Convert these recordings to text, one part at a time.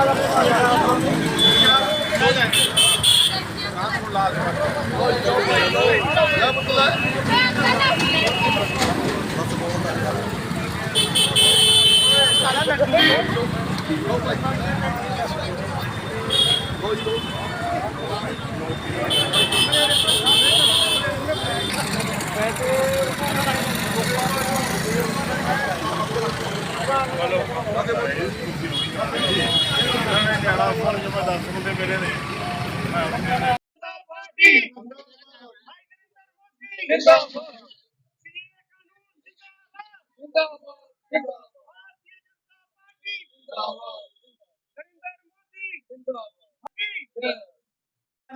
Hello.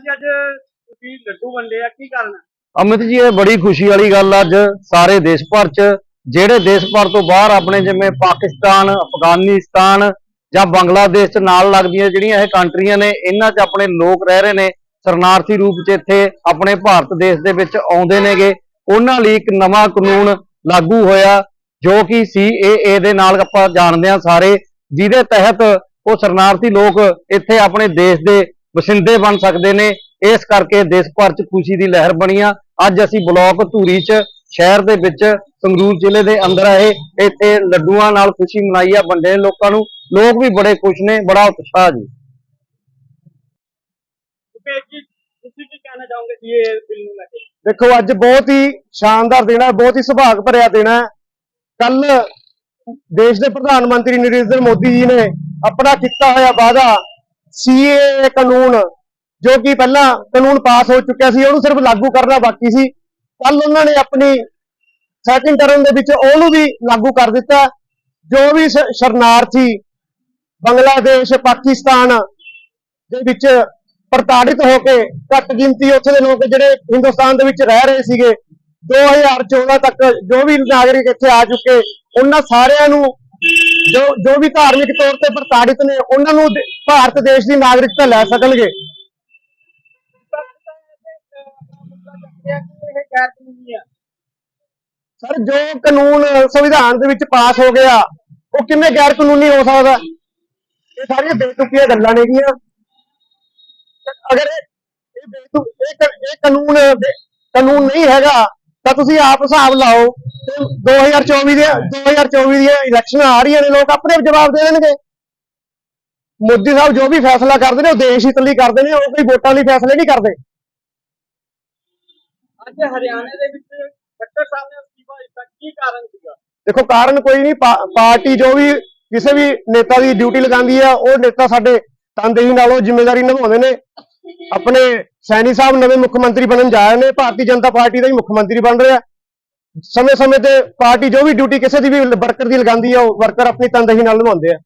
ਅੱਜ ਤੁਸੀਂ ਲੱਡੂ ਵੰਡੇ ਆ ਕੀ ਕਾਰਨ ਅਮਿਤ ਜੀ ਇਹ ਬੜੀ ਖੁਸ਼ੀ ਵਾਲੀ ਗੱਲ ਅੱਜ ਸਾਰੇ ਦੇਸ਼ ਭਰ 'ਚ। ਜਿਹੜੇ ਦੇਸ਼ ਭਰ ਤੋਂ ਬਾਹਰ ਆਪਣੇ ਜਿਵੇਂ ਪਾਕਿਸਤਾਨ ਅਫਗਾਨਿਸਤਾਨ ਜਾਂ ਬੰਗਲਾਦੇਸ਼ ਚ ਨਾਲ ਲੱਗਦੀਆਂ ਜਿਹੜੀਆਂ ਇਹ ਕੰਟਰੀਆਂ ਨੇ, ਇਹਨਾਂ 'ਚ ਆਪਣੇ ਲੋਕ ਰਹਿ ਰਹੇ ਨੇ, ਸ਼ਰਨਾਰਥੀ ਰੂਪ 'ਚ ਇੱਥੇ ਆਪਣੇ ਭਾਰਤ ਦੇਸ਼ ਦੇ ਵਿੱਚ ਆਉਂਦੇ ਨੇਗੇ। ਉਹਨਾਂ ਲਈ ਇੱਕ ਨਵਾਂ ਕਾਨੂੰਨ ਲਾਗੂ ਹੋਇਆ, ਜੋ ਕਿ CAA ਦੇ ਨਾਲ ਆਪਾਂ ਜਾਣਦੇ ਹਾਂ ਸਾਰੇ, ਜਿਹਦੇ ਤਹਿਤ ਉਹ ਸ਼ਰਨਾਰਥੀ ਲੋਕ ਇੱਥੇ ਆਪਣੇ ਦੇਸ਼ ਦੇ ਵਸਿੰਦੇ ਬਣ ਸਕਦੇ ਨੇ। ਇਸ ਕਰਕੇ ਦੇਸ਼ ਭਰ 'ਚ ਖੁਸ਼ੀ ਦੀ ਲਹਿਰ ਬਣੀ ਆ। ਅੱਜ ਅਸੀਂ ਬਲਾਕ ਧੂਰੀ 'ਚ ਸ਼ਹਿਰ ਦੇ ਵਿੱਚ ਸੰਗਰੂਰ ਜ਼ਿਲ੍ਹੇ ਦੇ ਅੰਦਰ ਆਏ। ਇੱਥੇ ਲੱਡੂਆਂ ਨਾਲ ਖੁਸ਼ੀ ਮਨਾਈ ਆ ਵੰਡੇ ਲੋਕਾਂ ਨੂੰ। ਲੋਕ ਵੀ ਬੜੇ ਖੁਸ਼ ਨੇ ਬੜਾ ਉਤਸ਼ਾਹ ਜੀ। ਤੇ ਕੀ ਤੁਸੀਂ ਕੀ ਕਹਿਣਾ ਚਾਹੋਗੇ ਜੀ ਇਹ ਬਿੱਲ ਨੂੰ ਲੈ ਕੇ? ਦੇਖੋ ਅੱਜ ਬਹੁਤ ਹੀ ਸ਼ਾਨਦਾਰ ਦਿਨ ਹੈ ਬਹੁਤ ਹੀ ਸੁਭਾਗ ਭਰਿਆ ਦਿਨ ਹੈ ਕੱਲ ਦੇਸ਼ ਦੇ ਪ੍ਰਧਾਨ ਮੰਤਰੀ ਨਰਿੰਦਰ ਮੋਦੀ ਜੀ ਨੇ ਆਪਣਾ ਕੀਤਾ ਹੋਇਆ ਵਾਅਦਾ ਸੀਏ ਕਾਨੂੰਨ ਜੋ ਕਿ ਪਹਿਲਾਂ ਕਾਨੂੰਨ ਪਾਸ ਹੋ ਚੁੱਕਿਆ ਸੀ ਉਹਨੂੰ ਸਿਰਫ ਲਾਗੂ ਕਰਨਾ ਬਾਕੀ ਸੀ। ਕੱਲ ਉਹਨਾਂ ਨੇ ਆਪਣੀ ਸੈਕਿੰਡ ਟਰਮ ਦੇ ਵਿੱਚ ਉਹਨੂੰ ਵੀ ਲਾਗੂ ਕਰ ਦਿੱਤਾ, ਜੋ ਵੀ ਸ਼ਰਨਾਰਥੀ ਬੰਗਲਾਦੇਸ਼, ਪਾਕਿਸਤਾਨ ਦੇ ਵਿੱਚ ਪ੍ਰਤਾੜਿਤ ਹੋ ਕੇ ਘੱਟ ਗਿਣਤੀ ਉੱਥੇ ਦੇ ਲੋਕ ਜਿਹੜੇ ਹਿੰਦੁਸਤਾਨ ਦੇ ਵਿੱਚ ਰਹਿ ਰਹੇ ਸੀਗੇ 2014 ਤੱਕ ਜੋ ਵੀ ਨਾਗਰਿਕ ਇੱਥੇ ਆ ਚੁੱਕੇ, ਉਹਨਾਂ ਸਾਰਿਆਂ ਨੂੰ ਜੋ ਜੋ ਵੀ ਧਾਰਮਿਕ ਤੌਰ ਤੇ ਪ੍ਰਤਾੜਿਤ ਨੇ, ਉਹਨਾਂ ਨੂੰ ਭਾਰਤ ਦੇਸ਼ ਦੀ ਨਾਗਰਿਕਤਾ ਲੈ ਸਕਣਗੇ ਇਹ ਗੈਰ ਕਾਨੂੰਨੀ ਆ ਸਰ, ਜੋ ਕਾਨੂੰਨ ਸੰਵਿਧਾਨ ਦੇ ਵਿੱਚ ਪਾਸ ਹੋ ਗਿਆ, ਉਹ ਕਿਵੇਂ ਗੈਰ ਕਾਨੂੰਨੀ ਹੋ ਸਕਦਾ? ਇਹ ਸਾਰੀਆਂ ਬੇਤੁਕੀਆਂ ਗੱਲਾਂ ਨੇਗੀਆਂ ਅਗਰ ਇਹ ਬੇਤੁਕ ਇਹ ਕਾਨੂੰਨ ਕਾਨੂੰਨ ਨਹੀਂ ਹੈਗਾ, ਤਾਂ ਤੁਸੀਂ ਆਪ ਹਿਸਾਬ ਲਾਓ ਤੇ 2024 ਦੇ 2024 ਦੀਆਂ ਇਲੈਕਸ਼ਨਾਂ ਆ ਰਹੀਆਂ ਨੇ, ਲੋਕ ਆਪਣੇ ਆਪ ਜਵਾਬ ਦੇ ਦੇਣਗੇ। ਮੋਦੀ ਸਾਹਿਬ ਜੋ ਵੀ ਫੈਸਲਾ ਕਰਦੇ ਨੇ, ਉਹ ਦੇਸ਼ ਹਿੱਤ ਲਈ ਕਰਦੇ ਨੇ, ਉਹ ਕੋਈ ਵੋਟਾਂ ਲਈ ਫੈਸਲੇ ਨਹੀਂ ਕਰਦੇ। ਅੱਜ ਹਰਿਆਣੇ ਦੇ ਵਿੱਚ ਖੱਟਰ ਸਾਹਿਬ ਨੇ ਅਸਤੀਫਾ ਦਿੱਤਾ। ਕੀ ਕਾਰਨ ਸੀਗਾ? ਦੇਖੋ, ਕਾਰਨ ਕੋਈ ਨਹੀਂ। ਪਾਰਟੀ ਜੋ ਵੀ ਕਿਸੇ ਵੀ ਨੇਤਾ ਦੀ ਡਿਊਟੀ ਲਗਾਉਂਦੀ ਹੈ ਉਹ ਨੇਤਾ ਸਾਡੇ ਤਨਦੇਹੀ ਨਾਲ ਉਹ ਜ਼ਿੰਮੇਵਾਰੀ ਨਿਭਾਉਂਦੇ ਨੇ। ਆਪਣੇ ਸੈਣੀ ਸਾਹਿਬ ਨਵੇਂ ਮੁੱਖ ਮੰਤਰੀ ਬਣਨ ਜਾ ਰਹੇ ਨੇ। ਭਾਰਤੀ ਜਨਤਾ ਪਾਰਟੀ ਦਾ ਹੀ ਮੁੱਖ ਮੰਤਰੀ ਬਣ ਰਿਹਾ। ਸਮੇਂ ਸਮੇਂ ਤੇ ਪਾਰਟੀ ਜੋ ਵੀ ਡਿਊਟੀ ਕਿਸੇ ਦੀ ਵੀ ਵਰਕਰ ਦੀ ਲਗਾਉਂਦੀ ਹੈ ਉਹ ਵਰਕਰ ਆਪਣੀ ਤਨਦੇਹੀ ਨਾਲ ਨਿਭਾਉਂਦੇ ਆ।